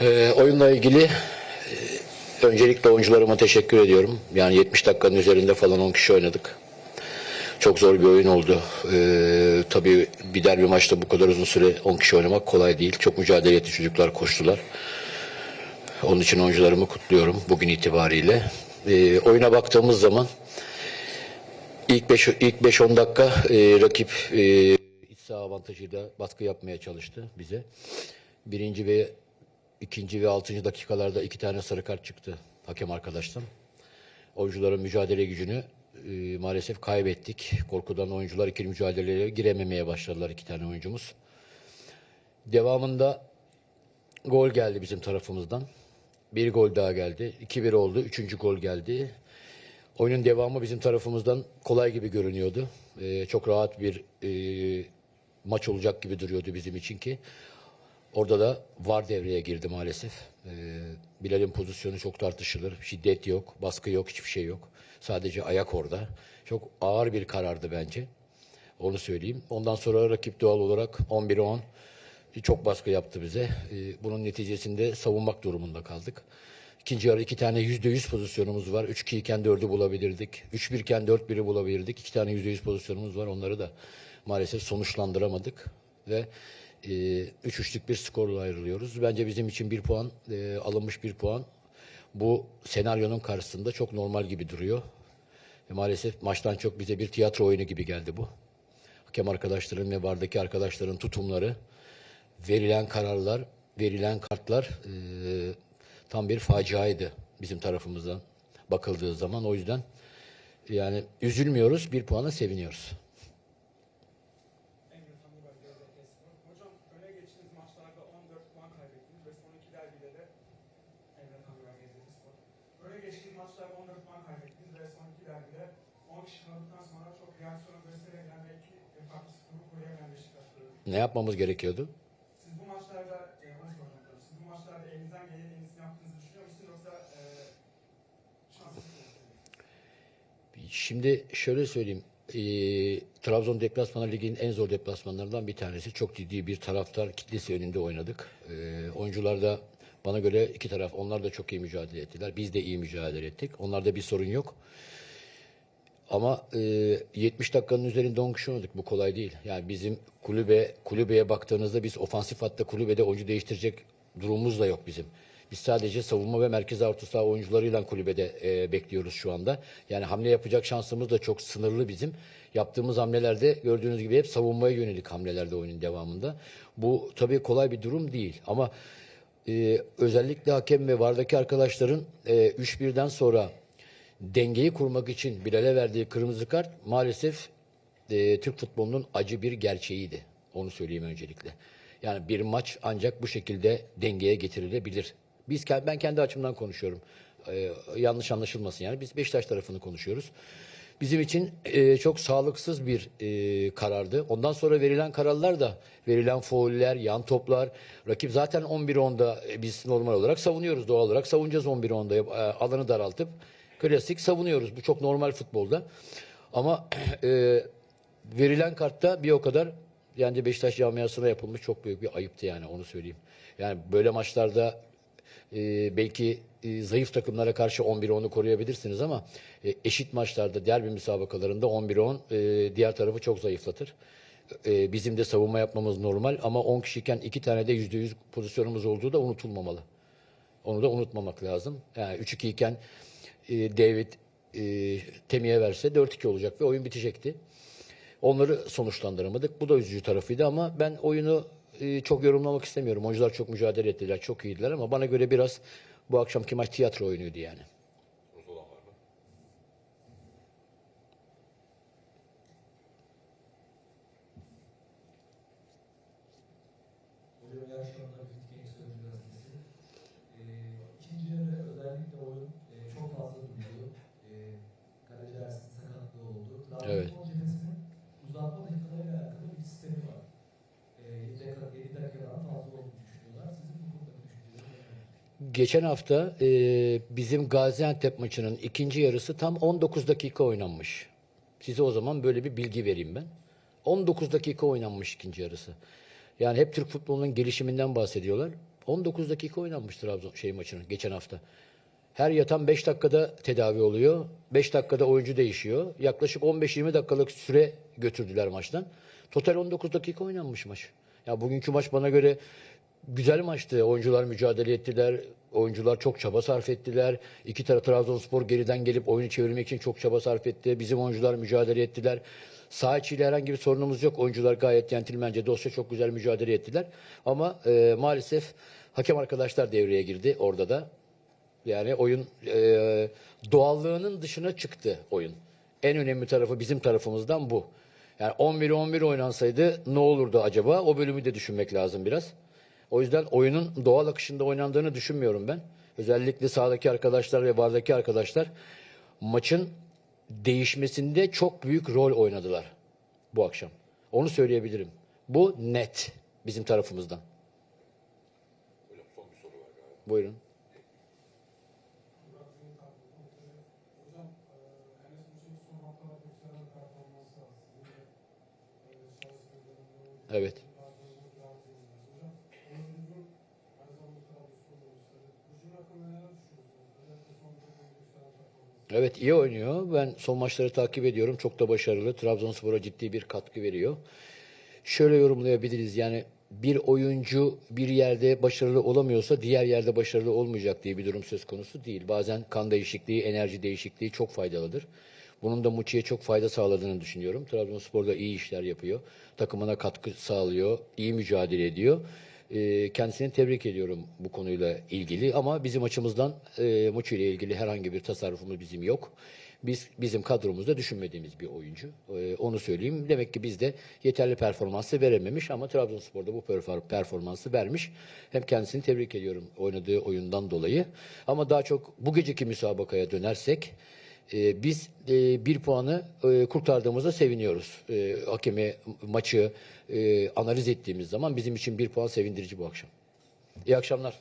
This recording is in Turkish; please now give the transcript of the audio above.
Ee, oyunla ilgili e, öncelikle oyuncularıma teşekkür ediyorum. Yani 70 dakikanın üzerinde falan 10 kişi oynadık. Çok zor bir oyun oldu. Ee, tabii bir derbi maçta bu kadar uzun süre 10 kişi oynamak kolay değil. Çok mücadele etti çocuklar, koştular. Onun için oyuncularımı kutluyorum bugün itibariyle. Ee, oyuna baktığımız zaman ilk 5 ilk 5-10 dakika e, rakip e, iç saha avantajıyla baskı yapmaya çalıştı bize. Birinci ve ikinci ve altıncı dakikalarda iki tane sarı kart çıktı hakem arkadaştan. Oyuncuların mücadele gücünü e, maalesef kaybettik. Korkudan oyuncular ikili mücadeleye girememeye başladılar iki tane oyuncumuz. Devamında gol geldi bizim tarafımızdan. Bir gol daha geldi. 2-1 oldu. Üçüncü gol geldi. Oyunun devamı bizim tarafımızdan kolay gibi görünüyordu. Ee, çok rahat bir e, maç olacak gibi duruyordu bizim için ki. Orada da VAR devreye girdi maalesef. Ee, Bilal'in pozisyonu çok tartışılır. Şiddet yok, baskı yok, hiçbir şey yok. Sadece ayak orada. Çok ağır bir karardı bence. Onu söyleyeyim. Ondan sonra rakip doğal olarak 11'e 10 çok baskı yaptı bize. Ee, Bunun neticesinde savunmak durumunda kaldık. İkinci yarı iki tane yüzde yüz pozisyonumuz var. 3-2 iken 4'ü bulabilirdik. 3-1 iken 4-1'i bulabilirdik. İki tane yüzde yüz pozisyonumuz var. Onları da maalesef sonuçlandıramadık. Ve e, 3-3'lük bir skorla ayrılıyoruz. Bence bizim için bir puan, e, alınmış bir puan. Bu senaryonun karşısında çok normal gibi duruyor. E, maalesef maçtan çok bize bir tiyatro oyunu gibi geldi bu. Hakem arkadaşların ve vardaki arkadaşların tutumları, verilen kararlar, verilen kartlar e, tam bir faciaydı bizim tarafımızdan bakıldığı zaman. O yüzden yani üzülmüyoruz, bir puana seviniyoruz. Emre Tanrıver, Devlet Espor. Hocam öne geçtiğiniz maçlarda 14 puan kaybettiniz ve son iki derbide de Emre Tanrıver, Devlet Espor. Öne geçtiğiniz maçlarda 14 puan kaybettiniz ve son iki derbide 10 kişi kaldıktan sonra çok reaksiyon gösteremeyen ve iki farklı skoru koruyabilen Beşiktaş gördük. Ne yapmamız gerekiyordu? Siz bu maçlarda, e, soracağım. Siz bu maçlarda elinizden gelen en iyisini yaptığınızı düşünüyor musunuz yoksa e, şanssız? Şimdi şöyle söyleyeyim. Ee, Trabzon deplasmanı ligin en zor deplasmanlarından bir tanesi. Çok ciddi bir taraftar kitlesi önünde oynadık. Ee, oyuncular da bana göre iki taraf onlar da çok iyi mücadele ettiler. Biz de iyi mücadele ettik. Onlarda bir sorun yok. Ama e, 70 dakikanın üzerinde 10 kişi oynadık. Bu kolay değil. Yani bizim kulübe kulübeye baktığınızda biz ofansif hatta kulübede oyuncu değiştirecek durumumuz da yok bizim. Biz sadece savunma ve merkez orta saha oyuncularıyla kulübede e, bekliyoruz şu anda. Yani hamle yapacak şansımız da çok sınırlı bizim. Yaptığımız hamlelerde gördüğünüz gibi hep savunmaya yönelik hamlelerde oyunun devamında. Bu tabii kolay bir durum değil ama e, özellikle hakem ve vardaki arkadaşların e, 3-1'den sonra dengeyi kurmak için Bilal'e verdiği kırmızı kart maalesef e, Türk futbolunun acı bir gerçeğiydi. Onu söyleyeyim öncelikle. Yani bir maç ancak bu şekilde dengeye getirilebilir. Biz ben kendi açımdan konuşuyorum. E, yanlış anlaşılmasın yani. Biz Beşiktaş tarafını konuşuyoruz. Bizim için e, çok sağlıksız bir e, karardı. Ondan sonra verilen kararlar da verilen fauller, yan toplar. Rakip zaten 11-10'da e, biz normal olarak savunuyoruz. Doğal olarak savunacağız 11-10'da. E, alanı daraltıp klasik savunuyoruz. Bu çok normal futbolda. Ama e, verilen kartta bir o kadar yani Beşiktaş camiasına yapılmış çok büyük bir ayıptı yani onu söyleyeyim. Yani böyle maçlarda e, belki e, zayıf takımlara karşı 11-10'u koruyabilirsiniz ama e, eşit maçlarda derbi müsabakalarında 11-10 e, diğer tarafı çok zayıflatır. E, bizim de savunma yapmamız normal ama 10 kişiyken iki tane de %100 pozisyonumuz olduğu da unutulmamalı. Onu da unutmamak lazım. Yani 3-2 iken e, David e, Temi'ye verse 4-2 olacak ve oyun bitecekti. Onları sonuçlandıramadık. Bu da üzücü tarafıydı ama ben oyunu e, çok yorumlamak istemiyorum. Oyuncular çok mücadele ettiler, çok iyiydiler ama bana göre biraz bu akşamki maç tiyatro oyunuydu yani. Hocam iyi akşamlar Genç Sözcü Gazetesi. Ee, ikinci yarı özellikle oyun e, çok fazla duydu. Ee, Kaleci Ersin sakatlığı oldu. Evet. Trabzonspor cephesinin uzatma dakikalarıyla alakalı bir sistemi var. Ee, 7 dakika, 7 dakikadan fazla olduğunu düşünüyorlar. Sizin bu konudaki düşünceleriniz neler? Geçen hafta e, bizim Gaziantep maçının ikinci yarısı tam 19 dakika oynanmış. Size o zaman böyle bir bilgi vereyim ben. 19 dakika oynanmış ikinci yarısı. Yani hep Türk futbolunun gelişiminden bahsediyorlar. 19 dakika oynanmış Trabzon şey maçının geçen hafta. Her yatan 5 dakikada tedavi oluyor. 5 dakikada oyuncu değişiyor. Yaklaşık 15-20 dakikalık süre götürdüler maçtan. Total 19 dakika oynanmış maç. Ya bugünkü maç bana göre güzel maçtı. Oyuncular mücadele ettiler. Oyuncular çok çaba sarf ettiler. İki taraf Trabzonspor geriden gelip oyunu çevirmek için çok çaba sarf etti. Bizim oyuncular mücadele ettiler. Sağ içiyle herhangi bir sorunumuz yok. Oyuncular gayet centilmence, dosya çok güzel mücadele ettiler. Ama e, maalesef hakem arkadaşlar devreye girdi orada da. Yani oyun e, doğallığının dışına çıktı oyun. En önemli tarafı bizim tarafımızdan bu. Yani 11-11 oynansaydı ne olurdu acaba? O bölümü de düşünmek lazım biraz. O yüzden oyunun doğal akışında oynandığını düşünmüyorum ben. Özellikle sahadaki arkadaşlar ve vardaki arkadaşlar maçın değişmesinde çok büyük rol oynadılar bu akşam. Onu söyleyebilirim. Bu net bizim tarafımızdan. Buyurun. Evet. Evet iyi oynuyor. Ben son maçları takip ediyorum. Çok da başarılı. Trabzonspor'a ciddi bir katkı veriyor. Şöyle yorumlayabiliriz. Yani bir oyuncu bir yerde başarılı olamıyorsa diğer yerde başarılı olmayacak diye bir durum söz konusu değil. Bazen kan değişikliği, enerji değişikliği çok faydalıdır. Bunun da Muçi'ye çok fayda sağladığını düşünüyorum. Trabzonspor da iyi işler yapıyor. Takımına katkı sağlıyor. iyi mücadele ediyor. Ee, kendisini tebrik ediyorum bu konuyla ilgili ama bizim açımızdan e, Muçi ile ilgili herhangi bir tasarrufumuz bizim yok. Biz bizim kadromuzda düşünmediğimiz bir oyuncu. Ee, onu söyleyeyim. Demek ki bizde yeterli performansı verememiş ama Trabzonspor'da bu perfor- performansı vermiş. Hem kendisini tebrik ediyorum oynadığı oyundan dolayı. Ama daha çok bu geceki müsabakaya dönersek e, biz e, bir puanı e, kurtardığımızda seviniyoruz. E, hakemi maçı e, analiz ettiğimiz zaman bizim için bir puan sevindirici bu akşam. İyi akşamlar.